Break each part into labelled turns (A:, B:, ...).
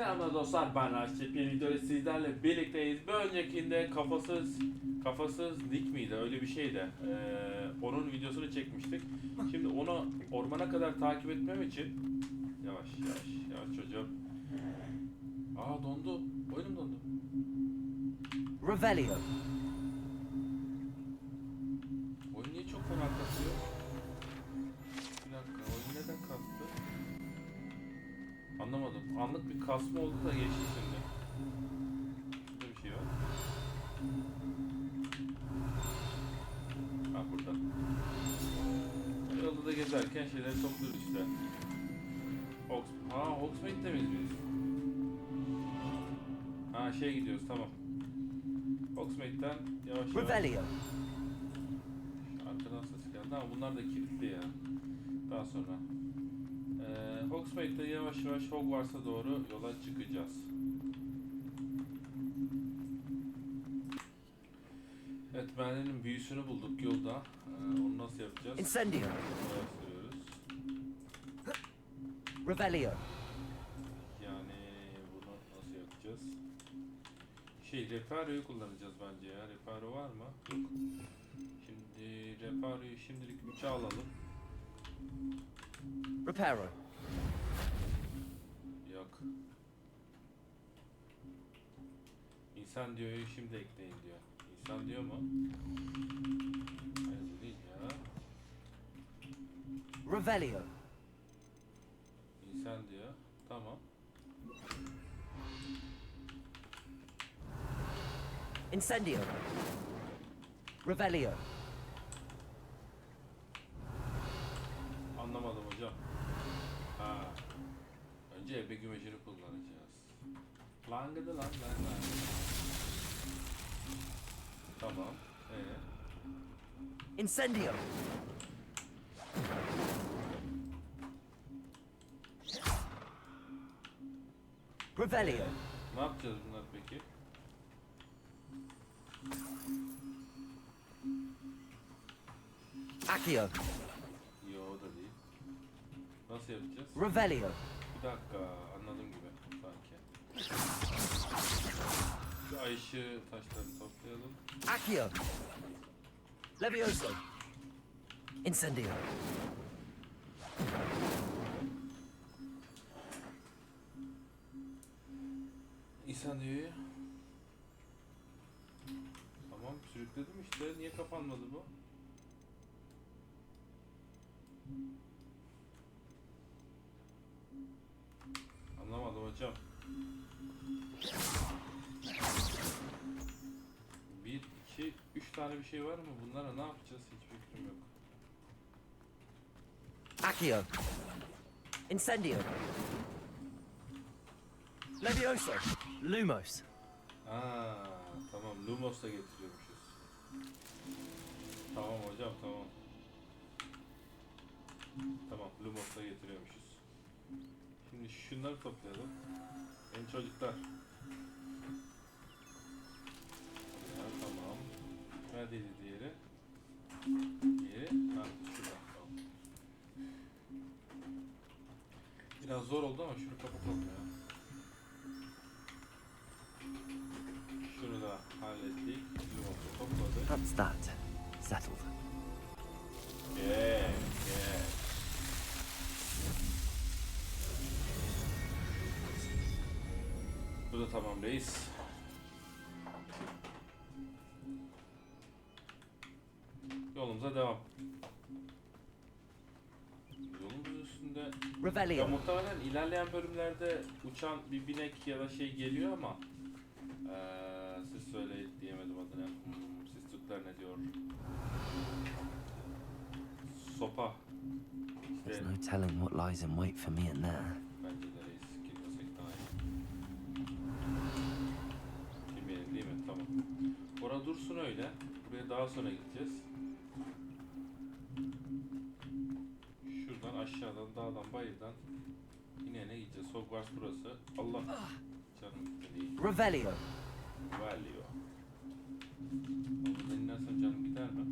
A: Selamlar dostlar ben Raşit bir videoda sizlerle birlikteyiz. Bir öncekinde kafasız kafasız dik miydi öyle bir şeydi. Ee, onun videosunu çekmiştik. Şimdi onu ormana kadar takip etmem için yavaş yavaş yavaş çocuğum. Aa dondu. Oyunum dondu.
B: Revelio.
A: Kasma oldu da geçti şimdi. Burada bir şey var. Ha burada. Yolda da gezerken şeyleri topluyoruz işte. Ox ha Hogsmeade'de miyiz biz? Ha şey gidiyoruz tamam. Hogsmeade'den yavaş yavaş.
B: Revelio.
A: Arkadan ses geldi ama bunlar da kilitli ya. Daha sonra. Hogsmeade'de yavaş yavaş Hogwarts'a doğru yola çıkacağız. Evet, Merlin'in büyüsünü bulduk yolda. Ee, onu nasıl yapacağız?
B: Incendio. Revelio.
A: Yani bunu nasıl yapacağız? Şey, Reparo'yu kullanacağız bence ya. Reparo var mı? Yok. Şimdi Reparo'yu şimdilik 3'e alalım.
B: Reparo.
A: Yok. Incendio'yu şimdi ekleyin diyor. Incendio mu? Hayır değil ya.
B: Revelio.
A: Incendio. Tamam.
B: Incendio. Revelio.
A: Anlamadım hocam. Ha. Ebe güvecini kullanacağız. Lan gıdı lan lan lan. Tamam. Ee,
B: Incendio. Revelio.
A: ne yapacağız bunlar peki?
B: Accio.
A: Yo da değil. Nasıl yapacağız?
B: Revelio.
A: Bir dakika anladım gibi sanki. Şu ay ışığı taşlarını toplayalım.
B: Accio. Levioso. Incendio.
A: İhsan Tamam sürükledim işte. Niye kapanmadı bu? Anlamadım hocam. Bir, iki, üç tane bir şey var mı? Bunlara ne yapacağız? Hiçbir fikrim yok.
B: Accio. Incendio. Levioso. Lumos.
A: Aa, tamam Lumos da getiriyormuşuz. Tamam hocam tamam. Tamam Lumos da getiriyormuşuz. Şimdi şunları toplayalım. En çocuklar. Ya, tamam. Neredeydi diğeri? Diğeri? Ha şurada. Biraz zor oldu ama şunu kapatalım ya. Şunu da hallettik. Topladık.
B: That's that.
A: Bu da tamam reis. Yolumuza devam. Yolumuz üstünde ya
B: Revelio.
A: muhtemelen ilerleyen bölümlerde uçan bir binek ya da şey geliyor ama eee siz söyleyin diyemedim adını. Hmm, siz Türkler ne diyor? Sopa.
B: There's no telling what lies in wait for me in there.
A: Bayırdan yine ne gideceğiz? Hogwarts burası. Allah canım gitti değil.
B: Revelio.
A: Value. Oradan inersen canım gider mi?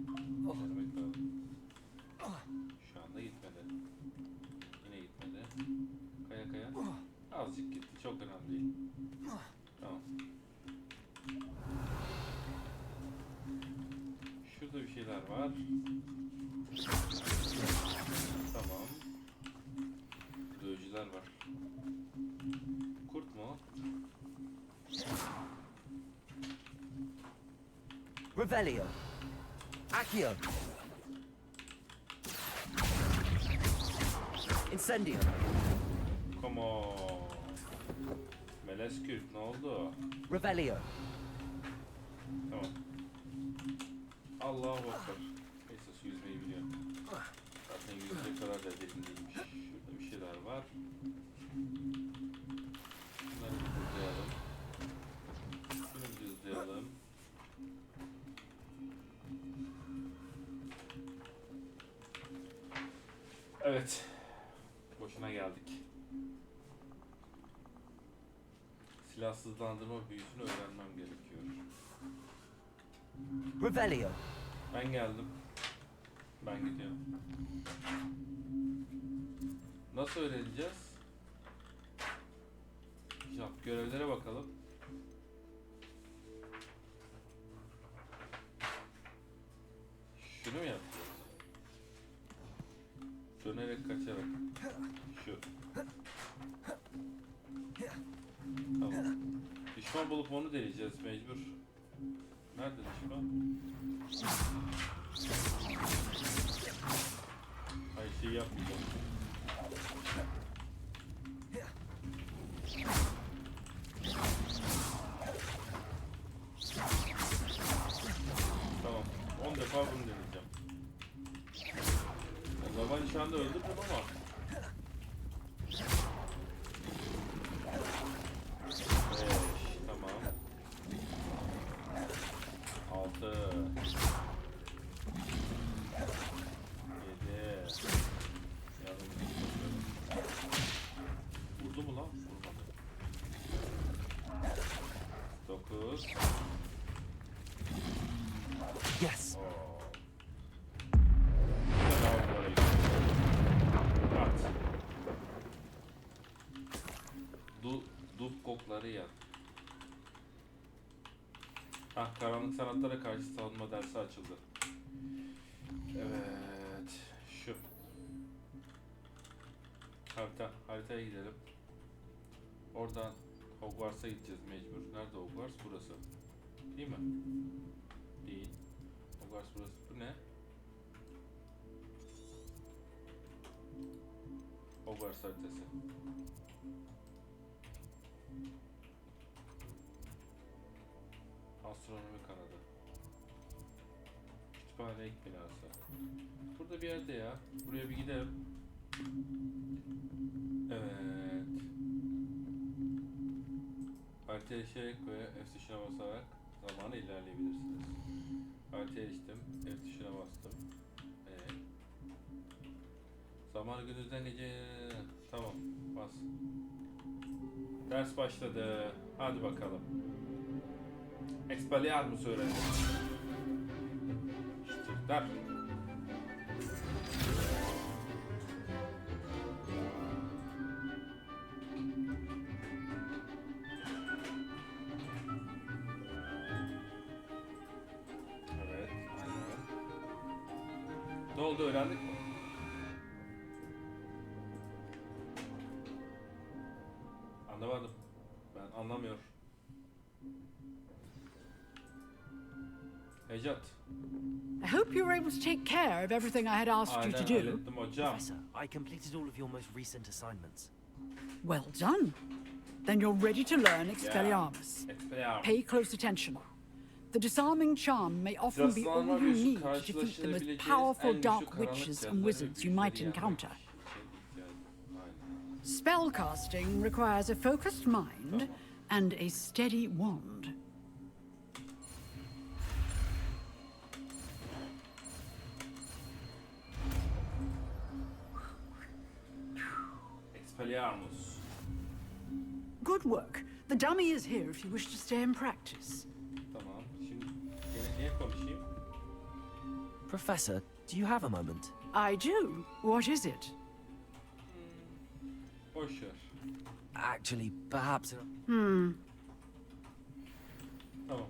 A: Denemek lazım. Şu anda gitmedi. Yine gitmedi. Kaya kaya. Azıcık gitti. Çok çok önemli değil. Tamam. Şurada bir şeyler var.
B: Revelio. Accio. Incendio.
A: Come on. Melez Kürt ne oldu?
B: Revelio.
A: Tamam. Allahu Ekber. Neyse su yüzmeyi biliyor. Zaten yüzecek kadar da derin değilmiş. Şurada bir şeyler var. Evet. Boşuna geldik. Silahsızlandırma büyüsünü öğrenmem gerekiyor.
B: Revelio.
A: Ben geldim. Ben gidiyorum. Nasıl öğreneceğiz? Ya görevlere bakalım. Düşman bulup onu deneyeceğiz mecbur. Nerede düşman? Hayır şey yapmayacağım.
B: Yes.
A: At. Du, dub kokları yak. Hah, karanlık sanatlara karşı savunma dersi açıldı. Evet, şu. Harita, haritaya gidelim. Oradan Hogwarts'a gideceğiz mecbur. Nerede Hogwarts? Burası. Değil mi? Değil. Hogwarts burası. Bu ne? Hogwarts haritası. Astronomi kanadı. Kütüphane ek binası. Burada bir yerde ya. Buraya bir gidelim. Evet. Haritaya erişerek ve F tuşuna basarak zamanı ilerleyebilirsiniz. Haritaya eriştim. F tuşuna bastım. Evet. Zamanı gündüzden gece... Tamam. Bas. Ders başladı. Hadi bakalım. Expelliarmus öğrendim. İşte oldu öğrendik mi? Anlamadım. Ben anlamıyorum. Necat.
C: I hope you were able to take care of everything I had asked you
A: Aynen
C: to do.
A: hallettim hocam.
B: Professor, I completed all of your most recent assignments.
C: Well done. Then you're ready to learn Expelliarmus.
A: Expelliarmus.
C: Pay close attention. The disarming charm may often be all you need to defeat the most powerful dark witches and wizards you might encounter. Spellcasting requires a focused mind and a steady wand.
A: Expelliarmus.
C: Good work. The dummy is here if you wish to stay and practice.
B: Professor, do you have a moment?
C: I do. What is it?
A: Boş ver.
B: Actually, perhaps.
C: Hmm.
A: Tamam.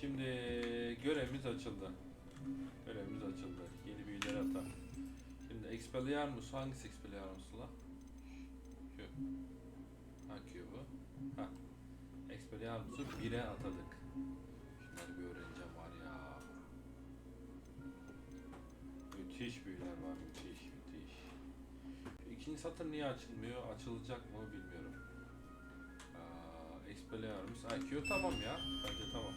A: Şimdi görevimiz açıldı. Görevimiz açıldı. Yeni büyüleri ata. Şimdi Expelliarmus hangisi Expelliarmus la? Q. Ha Q bu. Ha. Expelliarmus'u 1'e atadık. Şunları bir öğreneceğim Müthiş büyüler var müthiş müthiş. İkinci satır niye açılmıyor? Açılacak mı bilmiyorum. Aa, Expelliarmus IQ tamam ya. Bence tamam.